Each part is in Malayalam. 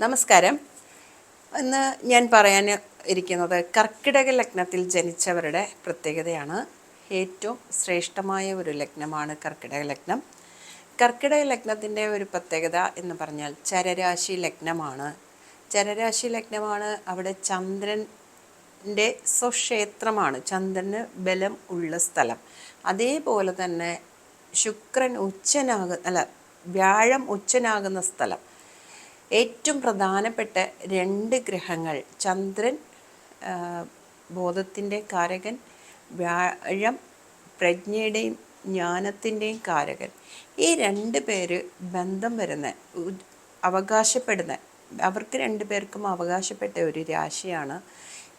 നമസ്കാരം. ഇന്ന് ഞാൻ പറയാൻ ഇരിക്കുന്നത് കർക്കിടക ലഗ്നത്തിൽ ജനിച്ചവരുടെ പ്രത്യേകതയാണ്. ഏറ്റവും ശ്രേഷ്ഠമായ ഒരു ലഗ്നമാണ് കർക്കിടക ലഗ്നം. കർക്കിടക ലഗ്നത്തിന്റെ ഒരു പ്രത്യേകത എന്ന് പറഞ്ഞാൽ ചരരാശി ലഗ്നമാണ്. ചരരാശി ലഗ്നമാണ് അവിടെ ചന്ദ്രന്റെ സ്വക്ഷേത്രമാണ്. ചന്ദ്രന് ബലം ഉള്ള സ്ഥലം. അതേപോലെ തന്നെ ശുക്രൻ ഉച്ചനാകുന്ന അല്ല വ്യാഴം ഉച്ചനാകുന്ന സ്ഥലം. ഏറ്റവും പ്രധാനപ്പെട്ട രണ്ട് ഗ്രഹങ്ങൾ ചന്ദ്രൻ ബോധത്തിന്റെ കാരകൻ വ്യാഴം പ്രജ്ഞയുടെയും ജ്ഞാനത്തിന്റെയും കാരകൻ. ഈ രണ്ട് പേര് ബന്ധം വരുന്ന അവകാശപ്പെടുന്ന അവർക്ക് രണ്ട് പേർക്കും അവകാശപ്പെട്ട ഒരു രാശിയാണ്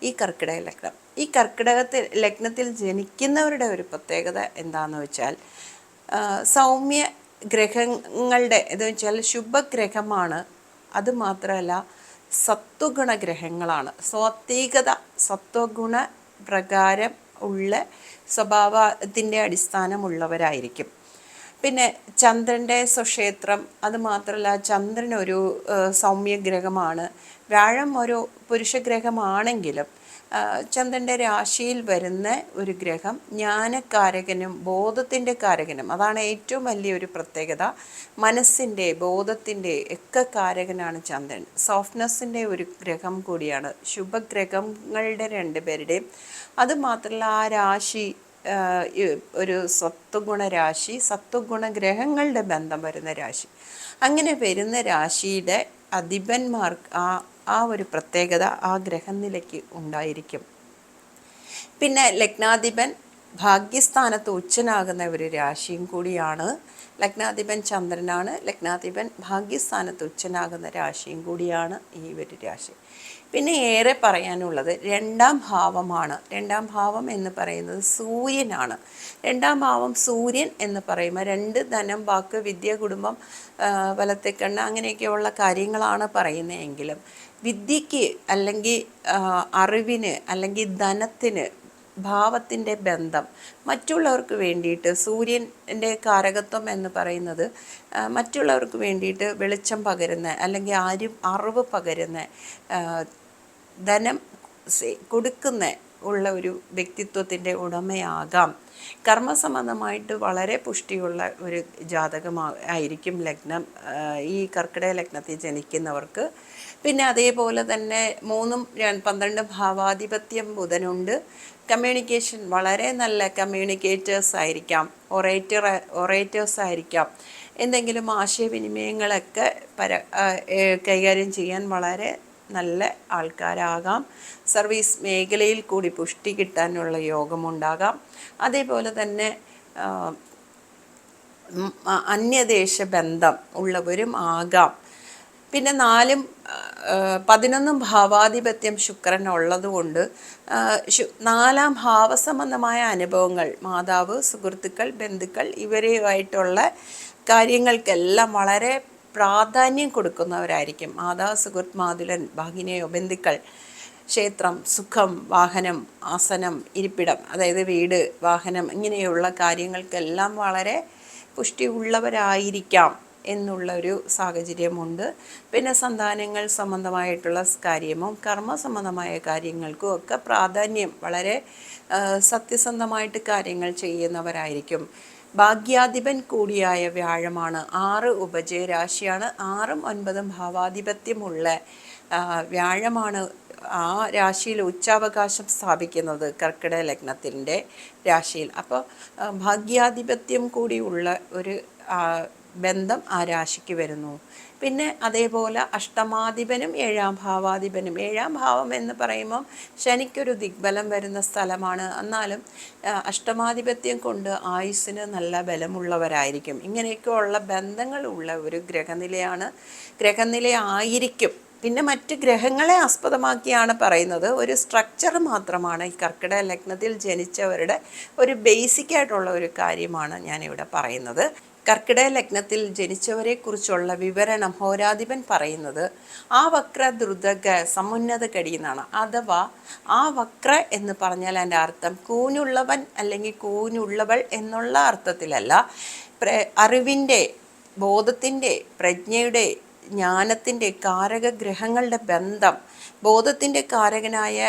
ഈ കർക്കിടക ലഗ്നം. ഈ കർക്കിടകത്തിൽ ലഗ്നത്തിൽ ജനിക്കുന്നവരുടെ ഒരു പ്രത്യേകത എന്താണെന്ന് വെച്ചാൽ സൗമ്യ ഗ്രഹങ്ങളുടെ എന്ന് വെച്ചാൽ ശുഭഗ്രഹമാണ് അത് മാത്രമല്ല സത്വഗുണ ഗ്രഹങ്ങളാണ് സ്വാത്വികത സത്വഗുണ പ്രകാരം ഉള്ള സ്വഭാവത്തിന്റെ അടിസ്ഥാനമുള്ളവരായിരിക്കും. പിന്നെ ചന്ദ്രന്റെ സ്വക്ഷേത്രം അത് മാത്രമല്ല ചന്ദ്രൻ ഒരു സൗമ്യഗ്രഹമാണ്. വ്യാഴം ഒരു പുരുഷഗ്രഹമാണെങ്കിലും ചന്ദ്രന്റെ രാശിയിൽ വരുന്ന ഒരു ഗ്രഹം ജ്ഞാനകാരകനും ബോധത്തിന്റെ കാരകനും. അതാണ് ഏറ്റവും വലിയൊരു പ്രത്യേകത. മനസ്സിന്റെ ബോധത്തിന്റെ ഒക്കെ കാരകനാണ് ചന്ദ്രൻ സോഫ്റ്റ്നെസ്സിന്റെ ഒരു ഗ്രഹം കൂടിയാണ്. ശുഭഗ്രഹങ്ങളുടെ രണ്ട് പേരുടെയും. അത് മാത്രമല്ല ആ രാശി ഒരു സത്വഗുണ രാശി സത്വഗുണ ഗ്രഹങ്ങളുടെ ബന്ധം വരുന്ന രാശി. അങ്ങനെ വരുന്ന രാശിയുടെ അധിപന്മാർ ആ ആ ഒരു പ്രത്യേകത ആ ഗ്രഹനിലയ്ക്ക് ഉണ്ടായിരിക്കും. പിന്നെ ലഗ്നാധിപൻ ഭാഗ്യസ്ഥാനത്ത് ഉച്ചനാകുന്ന ഒരു രാശിയും കൂടിയാണ്. ലഗ്നാധിപൻ ചന്ദ്രനാണ്. ലഗ്നാധിപൻ ഭാഗ്യസ്ഥാനത്ത് ഉച്ചനാകുന്ന രാശിയും കൂടിയാണ് ഈ ഒരു രാശി. പിന്നെ ഏറെ പറയാനുള്ളത് രണ്ടാം ഭാവമാണ്. രണ്ടാം ഭാവം എന്ന് പറയുന്നത് സൂര്യനാണ്. രണ്ടാം ഭാവം സൂര്യൻ എന്ന് പറയുമ്പോൾ രണ്ട് ധനം വാക്ക് വിദ്യ കുടുംബം ആ, വലത്തെ കണ്ണ് അങ്ങനെയൊക്കെയുള്ള കാര്യങ്ങളാണ് പറയുന്നതെങ്കിലും വിദ്യയ്ക്ക് അല്ലെങ്കിൽ അറിവിന് അല്ലെങ്കിൽ ധനത്തിന് ഭാവത്തിന്റെ ബന്ധം മറ്റുള്ളവർക്ക് വേണ്ടിയിട്ട് സൂര്യന്റെ കാരകത്വം എന്ന് പറയുന്നത് മറ്റുള്ളവർക്ക് വേണ്ടിയിട്ട് വെളിച്ചം പകരുന്ന അല്ലെങ്കിൽ ആരും അറിവ് പകരുന്ന ധനം കൊടുക്കുന്ന ഉള്ള ഒരു വ്യക്തിത്വത്തിന്റെ ഉടമയാകാം. കർമ്മസംബന്ധമായിട്ട് വളരെ പുഷ്ടിയുള്ള ഒരു ജാതകമായിരിക്കും ലഗ്നം. ഈ കർക്കിടക ലഗ്നത്തിൽ ജനിക്കുന്നവർക്ക് പിന്നെ അതേപോലെ തന്നെ മൂന്നും പന്ത്രണ്ട് ഭാവാധിപത്യം ബുധനുണ്ട്. കമ്മ്യൂണിക്കേഷൻ വളരെ നല്ല കമ്മ്യൂണിക്കേറ്റേഴ്സ് ആയിരിക്കാം. ഒറേറ്റർ ഒറേറ്റേഴ്സ് ആയിരിക്കാം. എന്തെങ്കിലും ആശയവിനിമയങ്ങളൊക്കെ പര കൈകാര്യം ചെയ്യാൻ വളരെ നല്ല ആൾക്കാരാകാം. സർവീസ് മേഖലയിൽ കൂടി പുഷ്ടി കിട്ടാനുള്ള യോഗമുണ്ടാകാം. അതേപോലെ തന്നെ അന്യദേശ ബന്ധം ഉള്ളവരും ആകാം. പിന്നെ നാലും പതിനൊന്നും ഭാവാധിപത്യം ശുക്രൻ ഉള്ളതുകൊണ്ട് നാലാം ഭാവസംബന്ധമായ അനുഭവങ്ങൾ മാതാവ് സുഹൃത്തുക്കൾ ബന്ധുക്കൾ ഇവരെയുമായിട്ടുള്ള കാര്യങ്ങൾക്കെല്ലാം വളരെ പ്രാധാന്യം കൊടുക്കുന്നവരായിരിക്കും. മാതാവ് സുഹൃത്ത് മാതുലൻ ഭാഗിനിയോ ബന്ധുക്കൾ ക്ഷേത്രം സുഖം വാഹനം ആസനം ഇരിപ്പിടം അതായത് വീട് വാഹനം ഇങ്ങനെയുള്ള കാര്യങ്ങൾക്കെല്ലാം വളരെ പുഷ്ടി എന്നുള്ള ഒരു സാഹചര്യമുണ്ട്. പിന്നെ സന്താനങ്ങൾ സംബന്ധമായിട്ടുള്ള കാര്യമോ കർമ്മ സംബന്ധമായ കാര്യങ്ങൾക്കും ഒക്കെ പ്രാധാന്യം. വളരെ സത്യസന്ധമായിട്ട് കാര്യങ്ങൾ ചെയ്യുന്നവരായിരിക്കും. ഭാഗ്യാധിപൻ കൂടിയായ വ്യാഴമാണ് ആറ് ഉപജയരാശിയാണ്. ആറും ഒൻപതും ഭാവാധിപത്യമുള്ള വ്യാഴമാണ് ആ രാശിയിൽ ഉച്ചാവകാശം സ്ഥാപിക്കുന്നത് കർക്കിടക ലഗ്നത്തിന്റെ രാശിയിൽ. അപ്പോൾ ഭാഗ്യാധിപത്യം കൂടിയുള്ള ഒരു ബന്ധം ആ രാശിക്ക് വരുന്നു. പിന്നെ അതേപോലെ അഷ്ടമാധിപനും ഏഴാം ഭാവാധിപനും. ഏഴാം ഭാവം എന്ന് പറയുമ്പം ശനിക്കൊരു ദിഗ്ബലം വരുന്ന സ്ഥലമാണ്. എന്നാലും അഷ്ടമാധിപത്യം കൊണ്ട് ആയുസ്സിന് നല്ല ബലമുള്ളവരായിരിക്കും. ഇങ്ങനെയൊക്കെയുള്ള ബന്ധങ്ങളുള്ള ഒരു ഗ്രഹനിലയാണ്. ഗ്രഹനില ആയിരിക്കും. പിന്നെ മറ്റ് ഗ്രഹങ്ങളെ ആസ്പദമാക്കിയാണ് പറയുന്നത്. ഒരു സ്ട്രക്ചർ മാത്രമാണ്. ഈ കർക്കിടക ലഗ്നത്തിൽ ജനിച്ചവരുടെ ഒരു ബേസിക് ആയിട്ടുള്ള ഒരു കാര്യമാണ് ഞാനിവിടെ പറയുന്നത്. കർക്കിടക ലഗ്നത്തിൽ ജനിച്ചവരെ കുറിച്ചുള്ള വിവരണം ഹോരാധിപൻ പറയുന്നത് ആ വക്ര ദ്രുതക സമുന്നത കടിയെന്നാണ് അഥവാ ആ വക്ര എന്ന് പറഞ്ഞാൽ എന്റെ അർത്ഥം കൂനുള്ളവൻ അല്ലെങ്കിൽ കൂനുള്ളവൾ എന്നുള്ള അർത്ഥത്തിലല്ല. അറിവിന്റെ ബോധത്തിന്റെ പ്രജ്ഞയുടെ ജ്ഞാനത്തിന്റെ കാരക ഗ്രഹങ്ങളുടെ ബന്ധം ബോധത്തിന്റെ കാരകനായ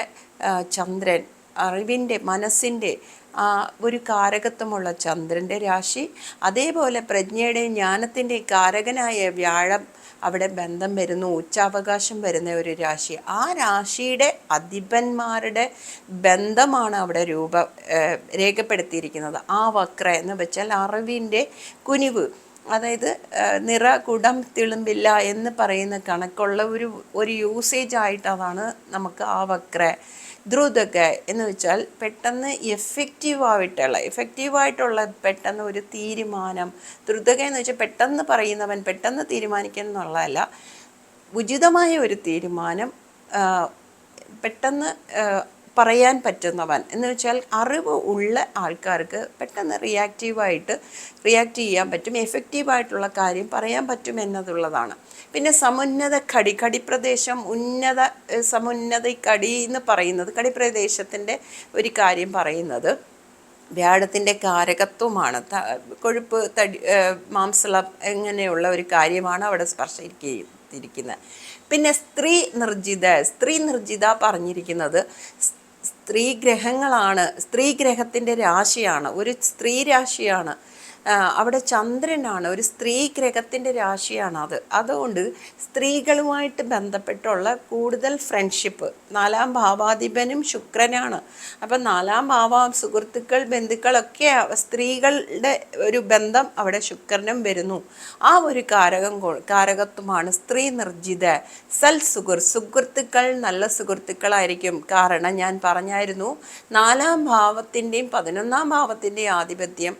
ചന്ദ്രൻ അറിവിന്റെ മനസ്സിന്റെ ആ ഒരു കാരകത്വമുള്ള ചന്ദ്രന്റെ രാശി അതേപോലെ പ്രജ്ഞയുടെ ജ്ഞാനത്തിന്റെ കാരകനായ വ്യാഴം അവിടെ ബന്ധം വരുന്നു ഉച്ചാവകാശം വരുന്ന ഒരു രാശി. ആ രാശിയുടെ അധിപന്മാരുടെ ബന്ധമാണ് അവിടെ രൂപ രേഖപ്പെടുത്തിയിരിക്കുന്നത്. ആ വക്ര എന്ന് വെച്ചാൽ അറിവിന്റെ കുനിവ്. അതായത് നിറ കുടം തിളുമ്പില്ല എന്ന് പറയുന്ന കണക്കുള്ള ഒരു ഒരു യൂസേജ് ആയിട്ട് അതാണ് നമുക്ക് ആ വക്ര ദ്രുതക എന്ന് വെച്ചാൽ പെട്ടെന്ന് എഫക്റ്റീവ് എഫക്റ്റീവായിട്ടുള്ള എഫക്റ്റീവായിട്ടുള്ള പെട്ടെന്ന് ഒരു തീരുമാനം. ദ്രുതക എന്ന് വെച്ചാൽ പെട്ടെന്ന് പറയുന്നവൻ പെട്ടെന്ന് തീരുമാനിക്കുക എന്നുള്ളതല്ല. ഉചിതമായ ഒരു തീരുമാനം പെട്ടെന്ന് പറയാൻ പറ്റുന്നവൻ എന്ന് വെച്ചാൽ അറിവ് ഉള്ള ആൾക്കാർക്ക് പെട്ടെന്ന് റിയാക്റ്റീവായിട്ട് റിയാക്റ്റ് ചെയ്യാൻ പറ്റും എഫക്റ്റീവായിട്ടുള്ള കാര്യം പറയാൻ പറ്റും എന്നതുള്ളതാണ്. പിന്നെ സമുന്നത കടി കടിപ്രദേശം ഉന്നത സമുന്നത കടി എന്ന് പറയുന്നത് കടിപ്രദേശത്തിന്റെ ഒരു കാര്യം പറയുന്നത് വ്യാഴത്തിന്റെ കാരകത്വമാണ്. കൊഴുപ്പ് തടി മാംസളം എങ്ങനെയുള്ള ഒരു കാര്യമാണ് അവിടെ സ്പർശിക്കുന്നത് പിന്നെ സ്ത്രീ നിർജിത സ്ത്രീ നിർജിത പറഞ്ഞിരിക്കുന്നത് സ്ത്രീ ഗ്രഹങ്ങളാണ് സ്ത്രീ രാശിയാണ്. ഒരു സ്ത്രീ രാശിയാണ്. അവിടെ ചന്ദ്രനാണ് ഒരു സ്ത്രീ ഗ്രഹത്തിന്റെ രാശിയാണ് അത്. അതുകൊണ്ട് സ്ത്രീകളുമായിട്ട് ബന്ധപ്പെട്ടുള്ള കൂടുതൽ ഫ്രണ്ട്ഷിപ്പ്. നാലാം ഭാവാധിപനും ശുക്രനാണ്. അപ്പം നാലാം ഭാവ സുഹൃത്തുക്കൾ ബന്ധുക്കളൊക്കെ സ്ത്രീകളുടെ ഒരു ബന്ധം അവിടെ ശുക്രനും വരുന്നു. ആ ഒരു കാരകം കാരകത്വമാണ് സ്ത്രീ നിർജിത. സൽ സുഹൃ സുഹൃത്തുക്കൾ നല്ല സുഹൃത്തുക്കളായിരിക്കും. കാരണം ഞാൻ പറഞ്ഞായിരുന്നു നാലാം ഭാവത്തിന്റെയും പതിനൊന്നാം ഭാവത്തിന്റെയും ആധിപത്യം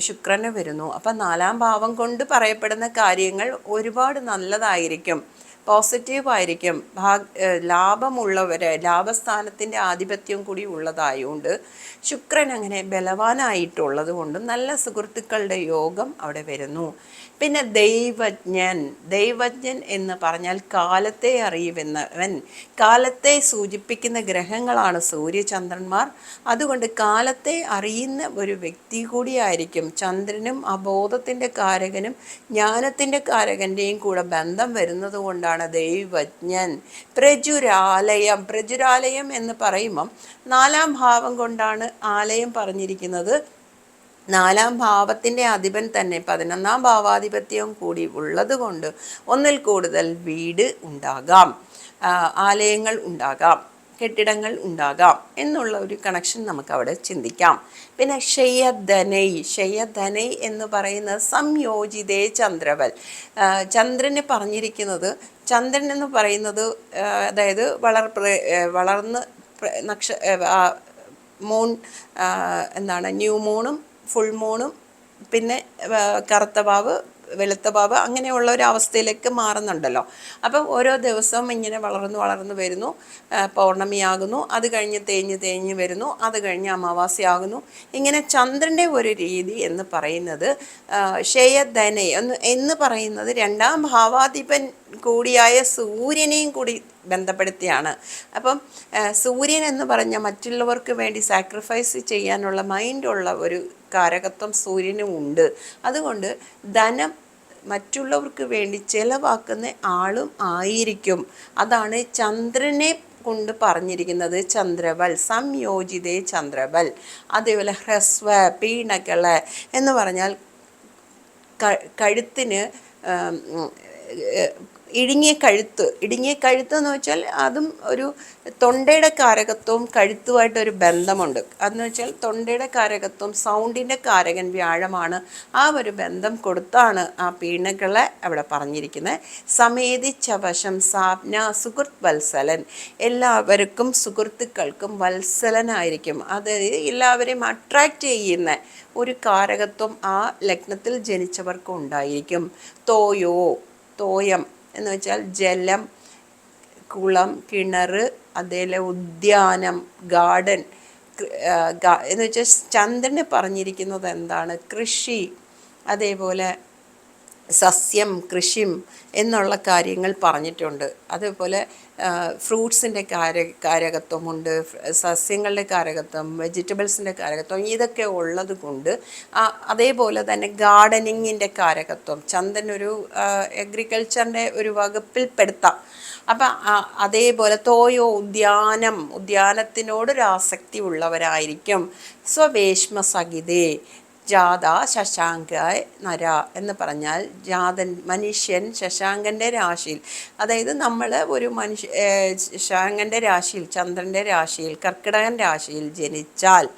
ശുക്രന് വരുന്നു. അപ്പം നാലാം ഭാവം കൊണ്ട് പറയപ്പെടുന്ന കാര്യങ്ങൾ ഒരുപാട് നല്ലതായിരിക്കും. പോസിറ്റീവ് ആയിരിക്കും. ഭാഗ് ലാഭമുള്ളവരെ ലാഭസ്ഥാനത്തിന്റെ ആധിപത്യം കൂടി ഉള്ളതായതുകൊണ്ട് ശുക്രൻ അങ്ങനെ ബലവാനായിട്ടുള്ളത് കൊണ്ടും നല്ല സുഹൃത്തുക്കളുടെ യോഗം അവിടെ വരുന്നു. പിന്നെ ദൈവജ്ഞൻ ദൈവജ്ഞൻ എന്ന് പറഞ്ഞാൽ കാലത്തെ അറിയുമെന്നവൻ കാലത്തെ സൂചിപ്പിക്കുന്ന ഗ്രഹങ്ങളാണ് സൂര്യചന്ദ്രന്മാർ. അതുകൊണ്ട് കാലത്തെ അറിയുന്ന ഒരു വ്യക്തി കൂടിയായിരിക്കും ചന്ദ്രനും അബോധത്തിന്റെ കാരകനും ജ്ഞാനത്തിന്റെ കാരകന്റെയും കൂടെ ബന്ധം വരുന്നത് കൊണ്ടാണ് ദൈവജ്ഞൻ. പ്രചുരാലയം പ്രചുരാലയം എന്ന് പറയുമ്പം നാലാം ഭാവം കൊണ്ടാണ് ആലയം പറഞ്ഞിരിക്കുന്നത്. നാലാം ഭാവത്തിന്റെ അധിപൻ തന്നെ പതിനൊന്നാം ഭാവാധിപത്യവും കൂടി ഉള്ളത് കൊണ്ട് ഒന്നിൽ കൂടുതൽ വീട് ഉണ്ടാകാം ആലയങ്ങൾ ഉണ്ടാകാം കെട്ടിടങ്ങൾ ഉണ്ടാകാം എന്നുള്ള ഒരു കണക്ഷൻ നമുക്ക് അവിടെ ചിന്തിക്കാം. പിന്നെ ക്ഷയധനൈ ക്ഷയധനൈ എന്ന് പറയുന്നത് സംയോജിതേ ചന്ദ്രവൽ. ചന്ദ്രന് പറഞ്ഞിരിക്കുന്നത് ചന്ദ്രൻ എന്ന് പറയുന്നത് അതായത് വളർ വളർന്ന് നക്ഷ മൂൺ എന്താണ് ന്യൂ മൂണും ഫുൾ മൂണും പിന്നെ കറുത്ത പാവ് വെളുത്ത പാവ് അങ്ങനെയുള്ള ഒരു അവസ്ഥയിലേക്ക് മാറുന്നുണ്ടല്ലോ. അപ്പം ഓരോ ദിവസവും ഇങ്ങനെ വളർന്നു വളർന്നു വരുന്നു. പൗർണമിയാകുന്നു അത് കഴിഞ്ഞ് തേഞ്ഞ് തേഞ്ഞ് വരുന്നു. അത് കഴിഞ്ഞ് അമാവാസ്യയാകുന്നു ഇങ്ങനെ ചന്ദ്രന്റെ ഒരു രീതി എന്ന് പറയുന്നത് ക്ഷയധന എന്ന് പറയുന്നത് രണ്ടാം ഭാവാധിപൻ കൂടിയായ സൂര്യനെയും കൂടി ബന്ധപ്പെടുത്തിയാണ്. അപ്പം സൂര്യൻ എന്ന് പറഞ്ഞ മറ്റുള്ളവർക്ക് വേണ്ടി സാക്രിഫൈസ് ചെയ്യാനുള്ള മൈൻഡുള്ള ഒരു കാരകത്വം സൂര്യനും ഉണ്ട്. അതുകൊണ്ട് ധനം മറ്റുള്ളവർക്ക് വേണ്ടി ചിലവാക്കുന്ന ആളും ആയിരിക്കും. അതാണ് ചന്ദ്രനെ കൊണ്ട് പറഞ്ഞിരിക്കുന്നത് ചന്ദ്രവൽ സംയോജിതേ ചന്ദ്രവൽ. അതേപോലെ ഹ്രസ്വ പീണകൾ എന്ന് പറഞ്ഞാൽ കഴുത്തിന് ഇടുങ്ങിയ കഴുത്ത്. ഇടുങ്ങിയ കഴുത്ത് എന്ന് വെച്ചാൽ അതും ഒരു തൊണ്ടയുടെ കാരകത്വവും കഴുത്തുമായിട്ടൊരു ബന്ധമുണ്ട്. അതെന്ന് വെച്ചാൽ തൊണ്ടയുടെ കാരകത്വം സൗണ്ടിന്റെ കാരകൻ വ്യാഴമാണ്. ആ ഒരു ബന്ധം കൊടുത്താണ് ആ പീണകളെ അവിടെ പറഞ്ഞിരിക്കുന്നത്. സമേതിച്ചവശം സാപ്ന സുഹൃത്ത് വത്സലൻ. എല്ലാവർക്കും സുഹൃത്തുക്കൾക്കും വത്സലനായിരിക്കും. അത് എല്ലാവരെയും അട്രാക്റ്റ് ചെയ്യുന്ന ഒരു കാരകത്വം ആ ലഗ്നത്തിൽ ജനിച്ചവർക്ക് ഉണ്ടായിരിക്കും. തോയോ തോയം എന്ന് വെച്ചാൽ ജലം കുളം കിണർ അതേപോലെ ഉദ്യാനം ഗാർഡൻ എന്ന് വെച്ചാൽ ചന്ദ്രന് പറഞ്ഞിരിക്കുന്നത് എന്താണ്? കൃഷി. അതേപോലെ സസ്യം കൃഷിം എന്നുള്ള കാര്യങ്ങൾ പറഞ്ഞിട്ടുണ്ട്. അതേപോലെ ഫ്രൂട്ട്സിന്റെ കാര കാരകത്വമുണ്ട് സസ്യങ്ങളുടെ കാരകത്വം വെജിറ്റബിൾസിന്റെ കാരകത്വം ഇതൊക്കെ ഉള്ളത് കൊണ്ട് അതേപോലെ തന്നെ ഗാർഡനിങ്ങിന്റെ കാരകത്വം ചന്ദൻ ഒരു അഗ്രികൾച്ചറിന്റെ ഒരു വകുപ്പിൽ പെടുത്താം. അപ്പം അതേപോലെ തോയോ ഉദ്യാനം ഉദ്യാനത്തിനോടൊരു ആസക്തി ഉള്ളവരായിരിക്കും സ്വവേഷ്മ സഹിതേ ജാത ശശാങ്ക നര എന്ന് പറഞ്ഞാൽ ജാതൻ മനുഷ്യൻ ശശാങ്കന്റെ രാശിയിൽ. അതായത് നമ്മൾ ഒരു മനുഷ്യ ശശാങ്കന്റെ രാശിയിൽ ചന്ദ്രന്റെ രാശിയിൽ കർക്കിടകൻ രാശിയിൽ ജനിച്ചാൽ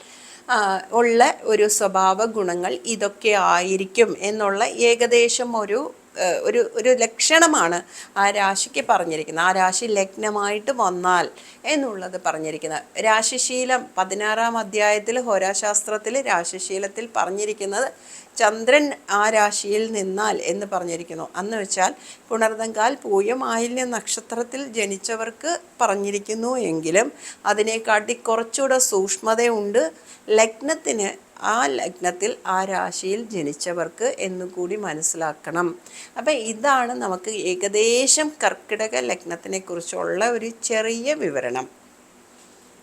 ഉള്ള ഒരു സ്വഭാവ ഗുണങ്ങൾ ഇതൊക്കെ ആയിരിക്കും എന്നുള്ള ഏകദേശം ഒരു ഒരു ഒരു ലക്ഷണമാണ് ആ രാശിക്ക് പറഞ്ഞിരിക്കുന്നത്. ആ രാശി ലഗ്നമായിട്ട് വന്നാൽ എന്നുള്ളത് പറഞ്ഞിരിക്കുന്നത്. രാശിശീലം പതിനാറാം അധ്യായത്തിൽ ഹോരാശാസ്ത്രത്തിൽ രാശിശീലത്തിൽ പറഞ്ഞിരിക്കുന്നത് ചന്ദ്രൻ ആ രാശിയിൽ നിന്നാൽ എന്ന് പറഞ്ഞിരിക്കുന്നു. അന്ന് വെച്ചാൽ പുണർതങ്കാൽ പൂയം ആയില്യ നക്ഷത്രത്തിൽ ജനിച്ചവർക്ക് പറഞ്ഞിരിക്കുന്നു എങ്കിലും അതിനെക്കാട്ടി കുറച്ചുകൂടെ സൂക്ഷ്മതയുണ്ട്. ലഗ്നത്തിന് ആ ലഗ്നത്തിൽ ആ രാശിയിൽ ജനിച്ചവർക്ക് എന്നുകൂടി മനസ്സിലാക്കണം. അപ്പം ഇതാണ് നമുക്ക് ഏകദേശം കർക്കിടക ലഗ്നത്തിനെക്കുറിച്ചുള്ള ഒരു ചെറിയ വിവരണം.